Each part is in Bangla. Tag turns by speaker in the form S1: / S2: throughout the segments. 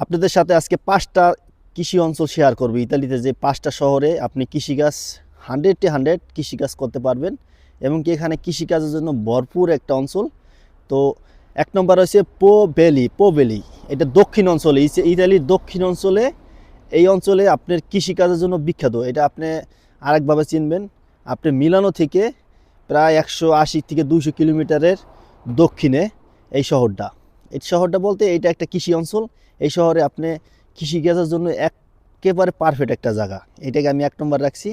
S1: আপনাদের সাথে আজকে পাঁচটা কৃষি অঞ্চল শেয়ার করবে। ইতালিতে যে পাঁচটা শহরে আপনি কৃষিকাজ হান্ড্রেডটি হান্ড্রেড কৃষিকাজ করতে পারবেন এবং কি এখানে কৃষিকাজের জন্য ভরপুর একটা অঞ্চল। তো এক নম্বর হচ্ছে পো ভ্যালি পো ভ্যালি এটা দক্ষিণ অঞ্চলে। ইতালির দক্ষিণ অঞ্চলে, এই অঞ্চলে আপনার কৃষিকাজের জন্য বিখ্যাত। এটা আপনি আরেকভাবে চিনবেন। আপনি মিলানো থেকে প্রায় একশো আশি থেকে দুইশো কিলোমিটারের দক্ষিণে এই শহরটা। এই শহরটা বলতে এটা একটা কৃষি অঞ্চল। এই শহরে আপনি কৃষিকাজের জন্য একেবারে পারফেক্ট একটা জায়গা। এটাকে আমি এক নম্বর রাখছি।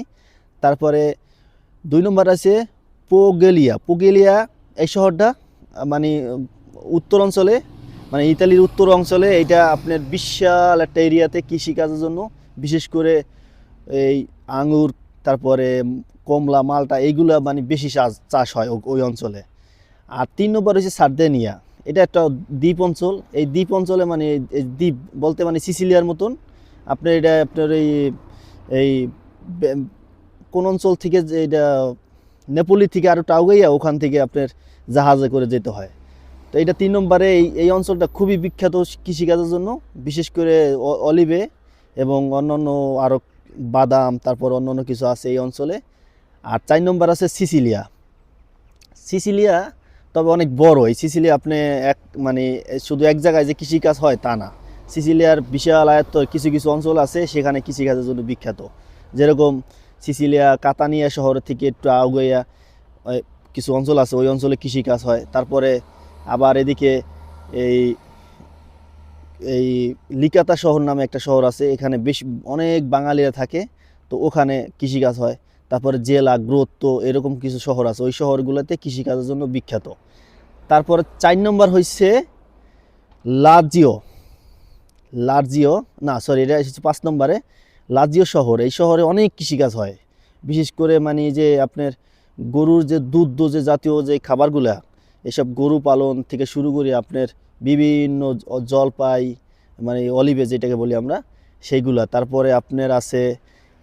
S1: তারপরে দুই নম্বর আছে পোগেলিয়া। পোগেলিয়া এই শহরটা মানে উত্তর অঞ্চলে মানে ইতালির উত্তর অঞ্চলে এটা আপনার বিশাল একটা এরিয়াতে কৃষিকাজের জন্য, বিশেষ করে এই আঙুর তারপরে কমলা, মালটা এইগুলা মানে বেশি চাষ হয় ওই অঞ্চলে। আর তিন নম্বর হচ্ছে সার্দেনিয়া। এটা একটা দ্বীপ অঞ্চল। এই দ্বীপ অঞ্চলে মানে দ্বীপ বলতে মানে সিসিলিয়ার মতন। আপনার এটা আপনার এই এই কোন অঞ্চল থেকে যে এটা নেপোলি থেকে আরও টাউগাইয়া ওখান থেকে আপনার জাহাজে করে যেতে হয়। তো এটা তিন নম্বরে এই এই অঞ্চলটা খুবই বিখ্যাত কৃষিকাজের জন্য, বিশেষ করে অলিভে এবং অন্যান্য আরও বাদাম, তারপর অন্যান্য কিছু আছে এই অঞ্চলে। আর চার নম্বর আছে সিসিলিয়া। সিসিলিয়া তবে অনেক বড়। এই সিসিলিয়া আপনি এক মানে শুধু এক জায়গায় যে কৃষিকাজ হয় তা না। সিসিলিয়ার বিশাল আয়ত্ত কিছু কিছু অঞ্চল আছে, সেখানে কৃষিকাজের জন্য বিখ্যাত। যেরকম সিসিলিয়া কাতানিয়া শহর থেকে একটু আগুয়া কিছু অঞ্চল আছে, ওই অঞ্চলে কৃষিকাজ হয়। তারপরে আবার এদিকে এই এই লিকাতা শহর নামে একটা শহর আছে, এখানে বেশ অনেক বাঙালিরা থাকে, তো ওখানে কৃষিকাজ হয়। তারপরে জেলা, গ্রোত্ত, এরকম কিছু শহর আছে। ওই শহরগুলোতে কৃষিকাজের জন্য বিখ্যাত। তারপরে চার নম্বর হচ্ছে লাজিও। লার্জিও না সরি এটা এসেছে পাঁচ নম্বরে। লাজিও শহর, এই শহরে অনেক কৃষিকাজ হয়। বিশেষ করে মানে যে আপনার গরুর যে দুধ, যে জাতীয় যে খাবারগুলা, এসব গরু পালন থেকে শুরু করে আপনার বিভিন্ন জলপাই মানে অলিভে যেটাকে বলি আমরা, সেইগুলা। তারপরে আপনার আছে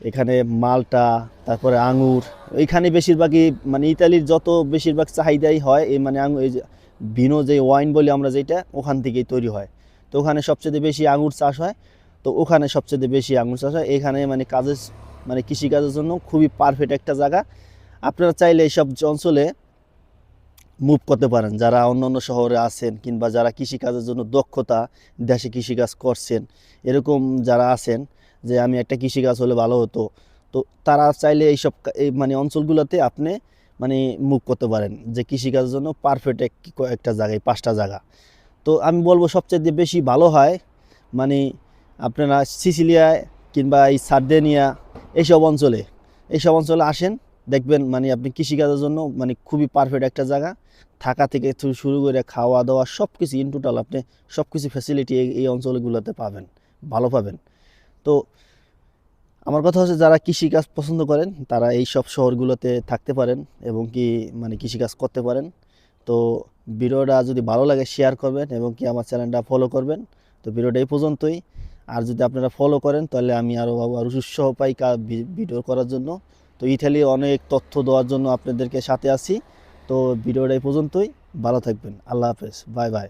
S1: এখানে মালটা, তারপরে আঙুর এইখানে বেশিরভাগই মানে ইতালির যত বেশিরভাগ চাহিদাই হয়, এই মানে আঙুর এই ভিনো যে ওয়াইন বলি আমরা যেটা, ওখান থেকেই তৈরি হয়। তো ওখানে সবচেয়ে বেশি আঙুর চাষ হয়, তো ওখানে সবচেয়ে বেশি আঙুর চাষ হয়। এখানে মানে কাজের মানে কৃষিকাজের জন্য খুবই পারফেক্ট একটা জায়গা। আপনারা চাইলে এইসব অঞ্চলে মুভ করতে পারেন। যারা অন্য অন্য শহরে আছেন কিংবা যারা কৃষিকাজের জন্য দক্ষতা, দেশে কৃষিকাজ করছেন, এরকম যারা আছেন যে আমি একটা কৃষিকাজ হলে ভালো হতো। তো তারা চাইলে এইসব এই মানে অঞ্চলগুলোতে আপনি মানে মুভ করতে পারেন যে কৃষিকাজের জন্য পারফেক্ট এক একটা জায়গায়, পাঁচটা জায়গা। তো আমি বলব সবচেয়ে বেশি ভালো হয় মানে আপনারা সিসিলিয়ায় কিংবা এই সার্ডেনিয়া এইসব অঞ্চলে এইসব অঞ্চলে আসেন, দেখবেন মানে আপনি কৃষিকাজের জন্য মানে খুবই পারফেক্ট একটা জায়গা। থাকা থেকে শুরু করে খাওয়া দাওয়া সব কিছু ইন টোটাল আপনি সব কিছু ফ্যাসিলিটি এই অঞ্চলগুলোতে পাবেন, ভালো পাবেন। তো আমার কথা হচ্ছে যারা কৃষিকাজ পছন্দ করেন, তারা এই সব শহরগুলোতে থাকতে পারেন এবং কি মানে কৃষিকাজ করতে পারেন। তো ভিডিওটা যদি ভালো লাগে শেয়ার করবেন এবং কি আমার চ্যানেলটা ফলো করবেন। তো ভিডিওটা এই পর্যন্তই। আর যদি আপনারা ফলো করেন, তাহলে আমি আরও আরও উৎসাহ পাই ভিডিও করার জন্য। তো ইতালি অনেক তথ্য দেওয়ার জন্য আপনাদেরকে সাথে আছি। তো ভিডিওটা এই পর্যন্তই। ভালো থাকবেন। আল্লাহ হাফেজ। Bye bye.